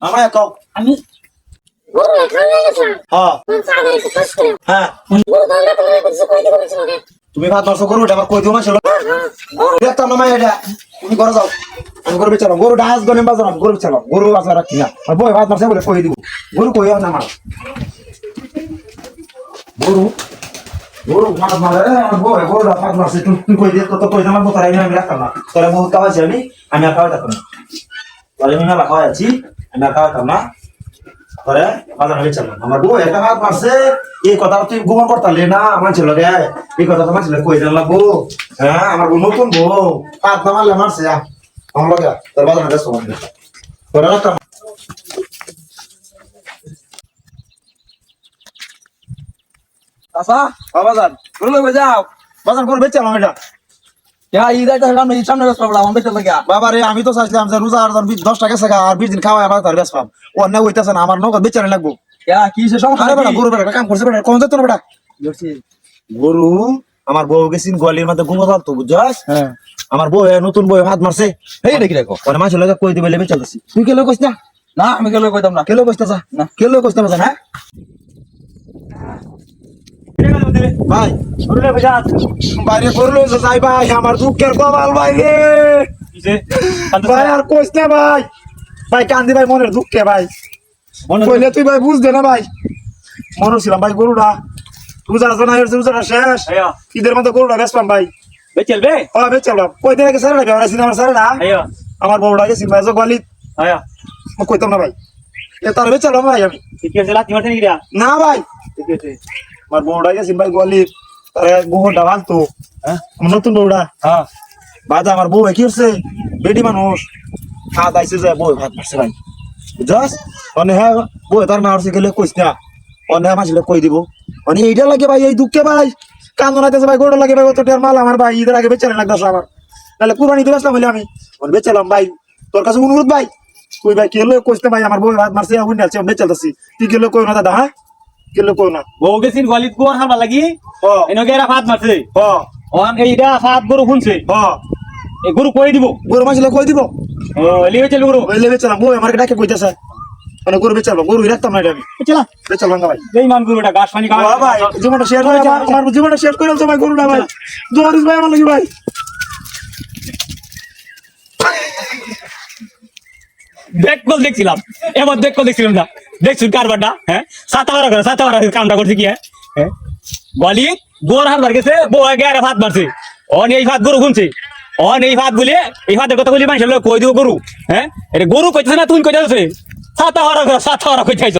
আমার কও। আমি? গরু হ্যাঁ করে। করে তুমি ভাত নষ্ট করো এটা আমার কই দিও না ছিল দেখতাম না মাই এটা। তুমি ঘরে যাও আমি গরু বেচালাম গরু ডাস গনে বাজালাম গরু বেচালাম গরু বাজার রাখি না আর বই ভাত মারছে বলে কই দিব? গরু কই না আমার গরু গরু ভাত মারে আমার গরু ভাত মারছে তুই কই দিয়ে তো কই তো তাই আমি রাখতাম না তোরা বহুত খাওয়াইছি আমি আমি আর খাওয়াইতাম না তোরা আমি মেলা খাওয়াইছি আমি আর খাওয়াইতাম না পরে বাজার বেচালাম আমার বউ একটা ভাত মারছে এই কথা তুই গোপন করতালি না আমার ছিল রে এই কথা তো মারছিল কই দিলাম বউ হ্যাঁ আমার বউ নতুন বউ ভাত না মারলে মারছে আমার লগে তোর বাজার ব্যস্ত করবে তোরা রাখতাম বাজার। যাও। বাজার করে এটা। আমি তো চাইছিলাম যে রোজা আর দশ টাকা আর বিশ দিন তার বেশ পাম হইতেছে না আমার নগদ বেচারে লাগবো। কি সে সমস্যা আরে বেটা নাকি? গরু বেটা কাম করছে বেটা কোন যেত না বেটা? দেখছি। গরু আমার বউ গেছিন গোয়ালির মধ্যে ঘুমো তো বুঝছস? হ্যাঁ। আমার বউ নতুন বউ হাত মারছে। এই দেখি দেখো? ওরে মাছ লাগে কই দিবে লেবে চলতেছি। তুই কেলো কইস না? না। আমি গেলে কইতাম না। কেলো কইস না। না। কেলো কইস না হ্যাঁ? ভাই বাইরে করল যে যাই ভাই আমার দুঃখের কমাল ভাই রে ভাই আর কইস না ভাই। ভাই কান্দি ভাই মনের দুঃখে ভাই। কইলে তুই ভাই বুঝ দে না ভাই। মনে ছিলাম ভাই গরুটা। রোজার জন্য হয়েছে রোজাটা শেষ। ঈদের মধ্যে গরুটা বেচলাম ভাই। চলবে ও বেচলাম। কই দিন আগে সারা ব্যবহার আমার সারা আইয়া আমার বউটা গেছিল ভাই কইতাম না ভাই। এ তার বেচালাম ভাই আমি। ঠিক আছে লাতি মারতে না ভাই। ঠিক আছে আমার বউটা গেছিল ভাই গোয়ালির তারে গোহরটা ভাঙতো হ্যাঁ আমার নতুন বউটা হ্যাঁ বাজা আমার বউ কি হচ্ছে বেডি মানুষ হাত আইসে যায় বউ ভাত মারছে ভাই। বুঝছস অনে হ্যাঁ বউ তার মারছে গেলে কইস না? অনে মাসিলে কই দিব। অনে এইটা লাগে ভাই, এই দুঃখে ভাই। কান্দন আইতেছে ভাই গোড়া লাগে ভাই অত টের মাল আমার ভাই ঈদের আগে বেচারে লাগতেছে আমার তাহলে কুরবানি দিতে আসলাম হইলে আমি। ওর বেচালাম ভাই। তোর কাছে অনুরোধ ভাই? তুই ভাই, কেলো কইস না ভাই আমার বউ হাত মারছে আমি বেচালতেছি তুই কেলো কই না দাদা হ্যাঁ কেলো না? গলিত লাগি? ও এনকে এরা ফাত মারছে ও অন এইটা ফাত গরু শুনছে ও এই গরু কই দিব। গরু মাসিলে কই দিব। ও লিয়ে চল গরু ওই লেবে চালাম বউ আমার ডাকে কইতেছে মানে গরু বেচালবো গরু রাখতাম না আমি। চলা। বেচালবো না ভাই। এই মান গরুটা গাছ পানি ও ভাই জীবনটা শেষ আমার জীবনটা শেষ করে ভাই গরুটা ভাই। জোরিস ভাই আমার লাগি ভাই। দেখ কল দেখছিলাম। এবার কল দেখছিলাম না। দেখছুন কারবারটা হ্যাঁ? সাতা বারা করে সাতা বারা কামটা করছে কি হ্যাঁ? হ্যাঁ? গলি গোর হারবার গেছে বউ আগে আরে ভাত মারছে। অন এই ভাত গরু গুনছে। অন এই ভাত বলে এই ভাতের কথা বলি, মানুষের লোক কই দিব গরু হ্যাঁ? এটা গরু কইতেছে না, তুমি কইতেছে? সাতা বারা করে সাতা বারা কইতেছে